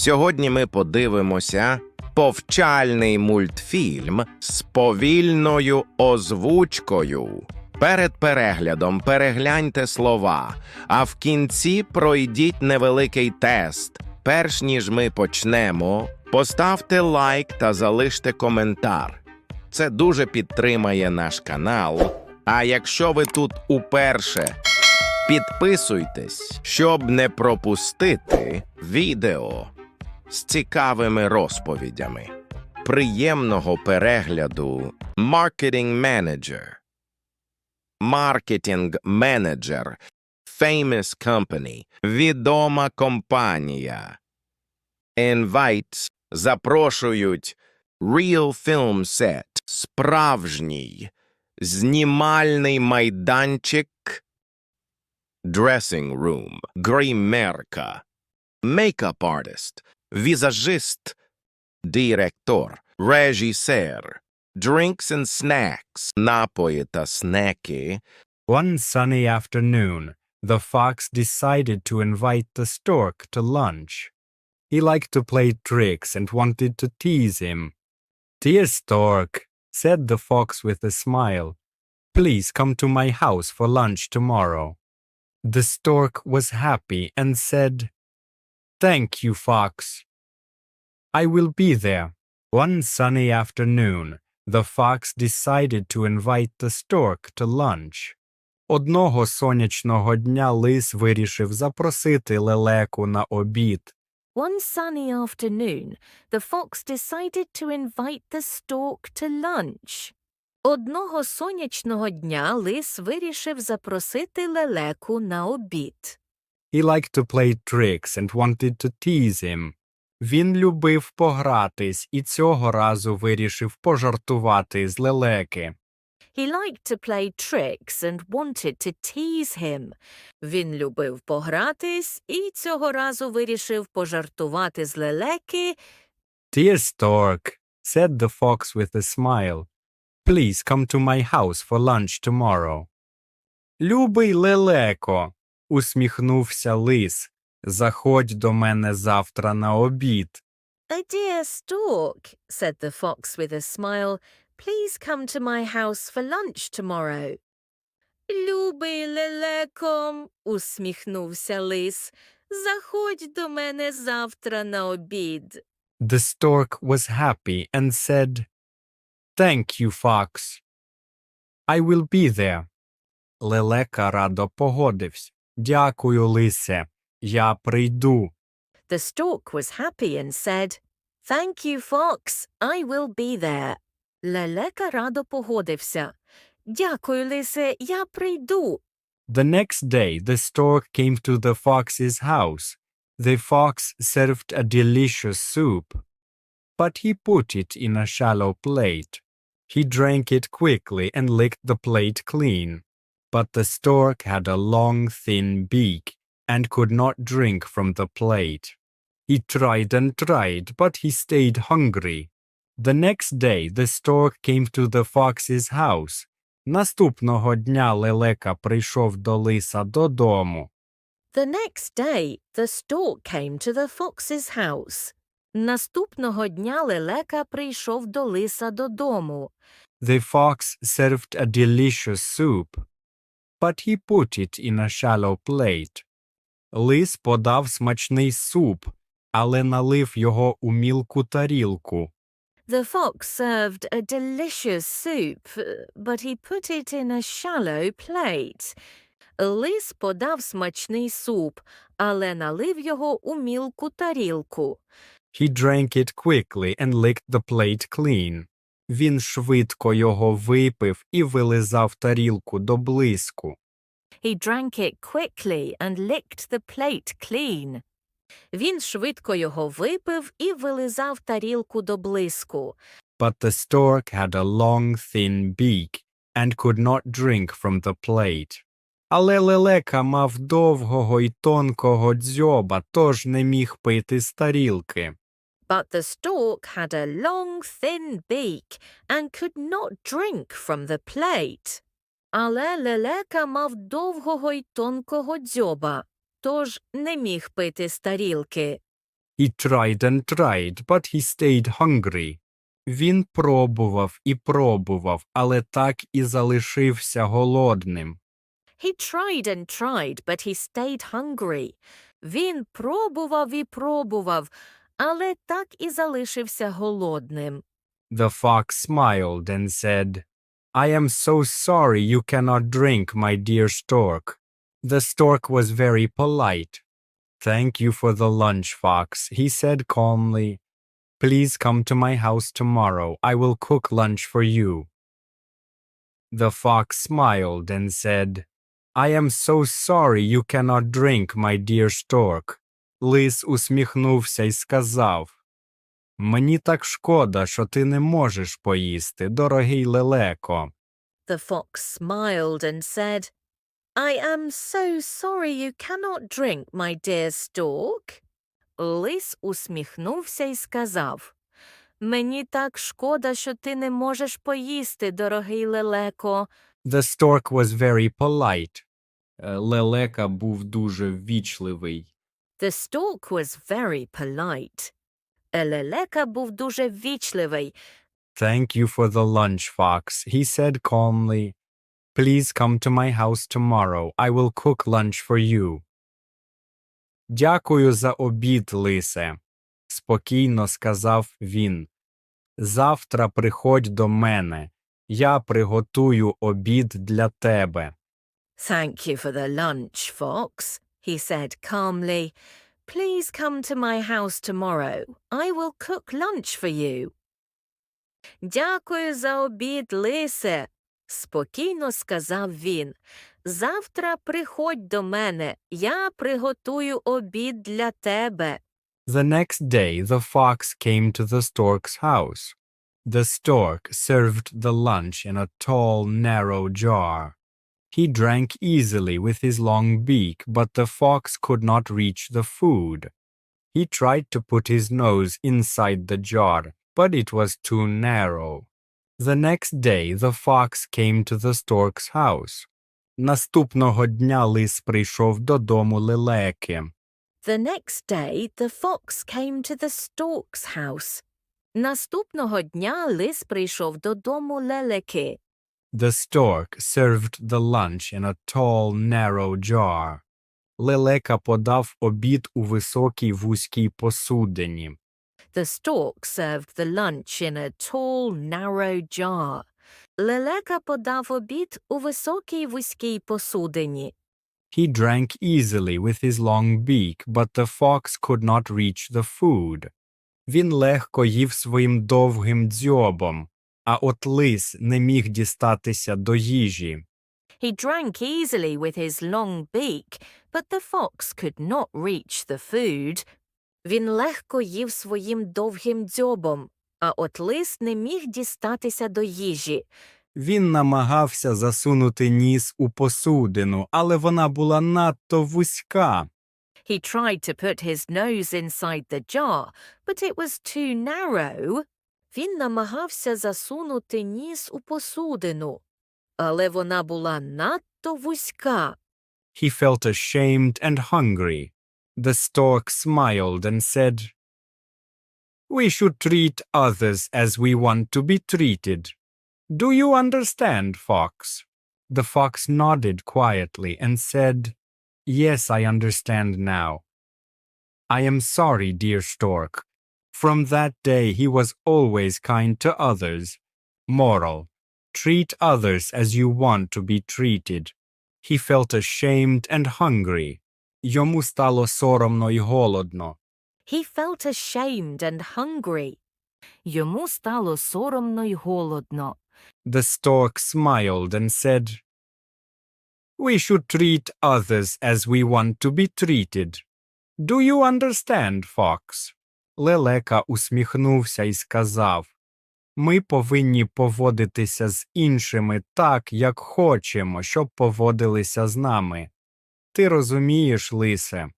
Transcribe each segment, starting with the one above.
Сьогодні ми подивимося повчальний мультфільм з повільною озвучкою. Перед переглядом перегляньте слова, а в кінці пройдіть невеликий тест. Перш ніж ми почнемо, поставте лайк та залиште коментар. Це дуже підтримає наш канал. А якщо ви тут уперше, підписуйтесь, щоб не пропустити відео з цікавими розповідями. Приємного перегляду Marketing Manager. Маркетинг менеджер. Famous company. Відома компанія. Invites запрошують Real Film Set. Справжній. Знімальний майданчик. Dressing Room. Гримерка. Makeup Artist. visagist, director, regisseur, drinks and snacks, napoita snacky. One sunny afternoon, the fox decided to invite the stork to lunch. He liked to play tricks and wanted to tease him. Dear stork, said the fox with a smile, please come to my house for lunch tomorrow. The stork was happy and said, Thank you, fox. I will be there. One sunny afternoon, the fox decided to invite the stork to lunch. Одного сонячного дня лис вирішив запросити лелеку на обід. One sunny afternoon, the fox decided to invite the stork to lunch. Одного сонячного дня лис вирішив запросити лелеку на обід. He liked to play tricks and wanted to tease him. Він любив погратись і цього разу вирішив пожартувати з лелеки. He liked to play tricks and wanted to tease him. Він любив погратись і цього разу вирішив пожартувати з лелеки. Dear stork, said the fox with a smile, please come to my house for lunch tomorrow. Любий лелеко, усміхнувся лис. Заходь до мене завтра на обід. A dear stork, said the fox with a smile, please come to my house for lunch tomorrow. Любий лелеко, усміхнувся лис, заходь до мене завтра на обід. The stork was happy and said, Thank you, fox. I will be there. Лелека радо погодився. Дякую, лисе. Я прийду. The stork was happy and said, Thank you, fox, I will be there. Лелека радо погодився. Дякую, лисе, я прийду. The next day, the stork came to the fox's house. The fox served a delicious soup, but he put it in a shallow plate. He drank it quickly and licked the plate clean. But the stork had a long, thin beak and could not drink from the plate. He tried and tried, but he stayed hungry. The next day, the stork came to the fox's house. Наступного дня лелека прийшов до лиса додому. The next day, the stork came to the fox's house. Наступного дня лелека прийшов до лиса додому. The fox served a delicious soup, but he put it in a shallow plate. Лис подав смачний суп, але налив його у мілку тарілку. The fox served a delicious soup, uh, but he put it in a shallow plate. Лис подав смачний суп, але налив його у мілку тарілку. He drank it quickly and licked the plate clean. Він швидко його випив і вилизав тарілку до блиску. He drank it quickly and licked the plate clean. Він швидко його випив і вилизав тарілку до блиску. But the stork had a long, thin beak and could not drink from the plate. Але лелека мав довгого й тонкого дзьоба, тож не міг пити з тарілки. But the stork had a long, thin beak and could not drink from the plate. Але лелека мав довгого й тонкого дзьоба, тож не міг пити з тарілки. He tried and tried, but he stayed hungry. Він пробував і пробував, але так і залишився голодним. He tried and tried, but he stayed hungry. Він пробував і пробував, але так і залишився голодним. The fox smiled and said, I am so sorry you cannot drink, my dear stork. The stork was very polite. Thank you for the lunch, fox, he said calmly. Please come to my house tomorrow. I will cook lunch for you. The fox smiled and said, I am so sorry you cannot drink, my dear stork. Лис усміхнувся і сказав, Мені так шкода, що ти не можеш поїсти, дорогий лелеко. The fox smiled and said, I am so sorry you cannot drink, my dear stork. Лис усміхнувся і сказав, Мені так шкода, що ти не можеш поїсти, дорогий лелеко. The stork was very polite. Е, Лелека був дуже ввічливий. The stork was very polite. Лелека був дуже ввічливий. Thank you for the lunch, fox, he said calmly. Please come to my house tomorrow. I will cook lunch for you. Дякую за обід, лисе, спокійно сказав він. Завтра приходь до мене. Я приготую обід для тебе. Thank you for the lunch, fox, he said calmly. Please come to my house tomorrow. I will cook lunch for you. Дякую за обід, лисе, спокійно сказав він. Завтра приходь до мене, я приготую обід для тебе. The next day the fox came to the stork's house. The stork served the lunch in a tall, narrow jar. He drank easily with his long beak, but the fox could not reach the food. He tried to put his nose inside the jar, but it was too narrow. The next day the fox came to the stork's house. Наступного дня лис прийшов додому лелеки. The next day the fox came to the stork's house. Наступного дня лис прийшов додому лелеки. The stork served the lunch in a tall, narrow jar. Лелека подав обід у високій вузькій посудині. The stork served the lunch in a tall, narrow jar. Лелека подав обід у високій вузькій посудині. He drank easily with his long beak, but the fox could not reach the food. Він легко їв своїм довгим дзьобом, а от лис не міг дістатися до їжі. He drank easily with his long beak, but the fox could not reach the food. Він легко їв своїм довгим дзьобом, а от лис не міг дістатися до їжі. Він намагався засунути ніс у посудину, але вона була надто вузька. He tried to put his nose inside the jar, but it was too narrow. Він намагався засунути ніс у посудину, але вона була надто вузька. He felt ashamed and hungry. The stork smiled and said, We should treat others as we want to be treated. Do you understand, Fox? The fox nodded quietly and said, Yes, I understand now. I am sorry, dear stork. From that day he was always kind to others. Moral. Treat others as you want to be treated. He felt ashamed and hungry. Йому стало соромно й голодно. He felt ashamed and hungry. Йому стало соромно й голодно. The stork smiled and said, We should treat others as we want to be treated. Do you understand, Fox? Лелека усміхнувся і сказав, Ми повинні поводитися з іншими так, як хочемо, щоб поводилися з нами. Ти розумієш, лисе?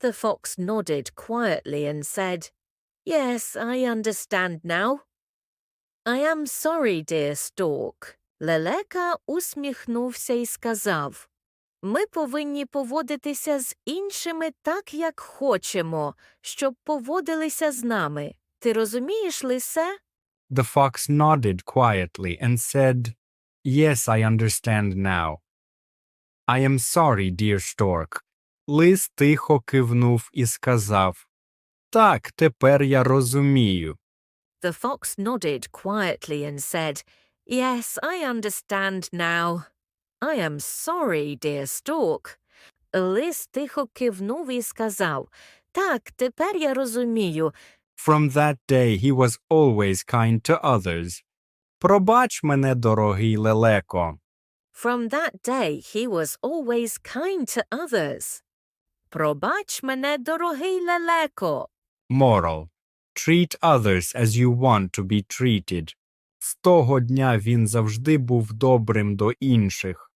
The fox nodded quietly and said, Yes, I understand now. I am sorry, dear stork. Лелека усміхнувся і сказав, Ми повинні поводитися з іншими так, як хочемо, щоб поводилися з нами. Ти розумієш, лисе? The fox nodded quietly and said, Yes, I understand now. I am sorry, dear stork. Лис тихо кивнув і сказав, Так, тепер я розумію. The fox nodded quietly and said, Yes, I understand now. I am sorry, dear stork. Лис тихо кивнув і сказав, Так, тепер я розумію. From that day he was always kind to others. Пробач мене, дорогий лелеко. From that day he was always kind to others. Пробач мене, дорогий лелеко. Moral. Treat others as you want to be treated. З того дня він завжди був добрим до інших.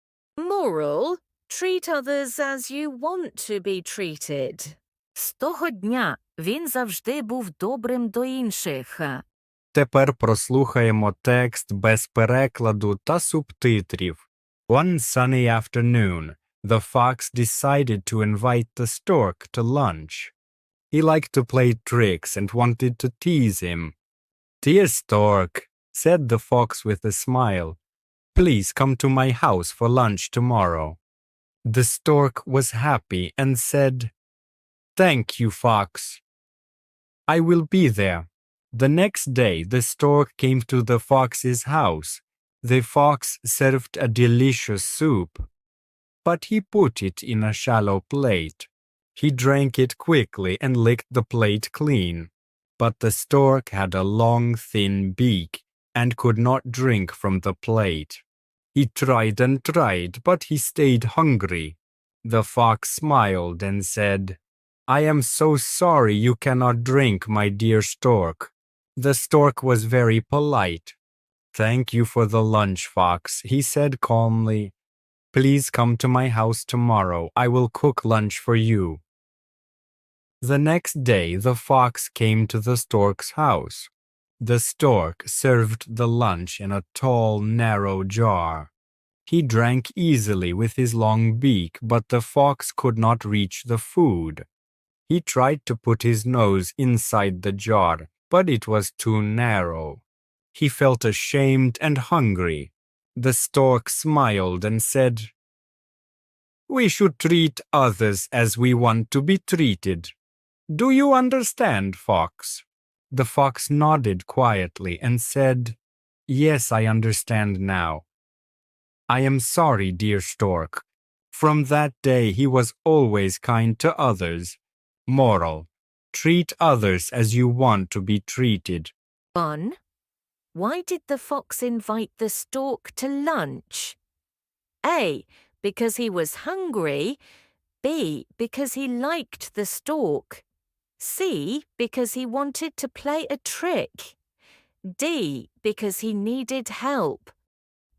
Moral, treat others as you want to be treated. З того дня він завжди був добрим до інших. Тепер прослухаємо текст без перекладу та субтитрів. One sunny afternoon, the fox decided to invite the stork to lunch. He liked to play tricks and wanted to tease him. Dear stork, said the fox with a smile, please come to my house for lunch tomorrow. The stork was happy and said, Thank you, fox. I will be there. The next day, the stork came to the fox's house. The fox served a delicious soup, but he put it in a shallow plate. He drank it quickly and licked the plate clean. But the stork had a long, thin beak and could not drink from the plate. He tried and tried, but he stayed hungry. The fox smiled and said, I am so sorry you cannot drink, my dear stork. The stork was very polite. Thank you for the lunch, Fox, he said calmly. Please come to my house tomorrow. I will cook lunch for you. The next day, the fox came to the stork's house. The stork served the lunch in a tall, narrow jar. He drank easily with his long beak, but the fox could not reach the food. He tried to put his nose inside the jar, but it was too narrow. He felt ashamed and hungry. The stork smiled and said, We should treat others as we want to be treated. Do you understand, Fox? The fox nodded quietly and said, Yes, I understand now. I am sorry, dear stork. From that day he was always kind to others. Moral. Treat others as you want to be treated. 1. Why did the fox invite the stork to lunch? A. Because he was hungry. B. Because he liked the stork. C. Because he wanted to play a trick. D. Because he needed help.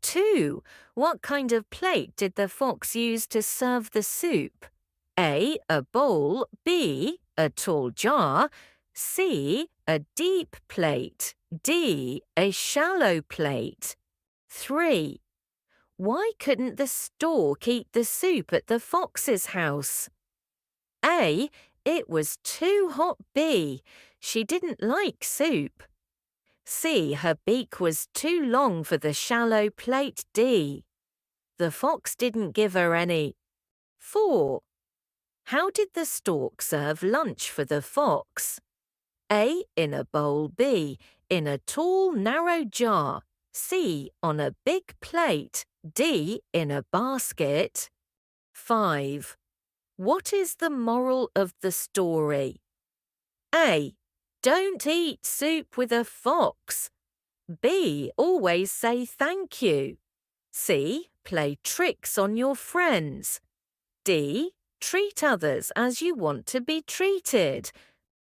2. What kind of plate did the fox use to serve the soup? A. A bowl. B. A tall jar. C. A deep plate. D. A shallow plate. 3. Why couldn't the stork eat the soup at the fox's house? A. It was too hot. B. She didn't like soup. C. Her beak was too long for the shallow plate. D. The fox didn't give her any. 4. How did the stork serve lunch for the fox? A. In a bowl. B. In a tall, narrow jar. C. On a big plate. D. In a basket. 5. What is the moral of the story? A. Don't eat soup with a fox. B. Always say thank you. C. Play tricks on your friends. D. Treat others as you want to be treated.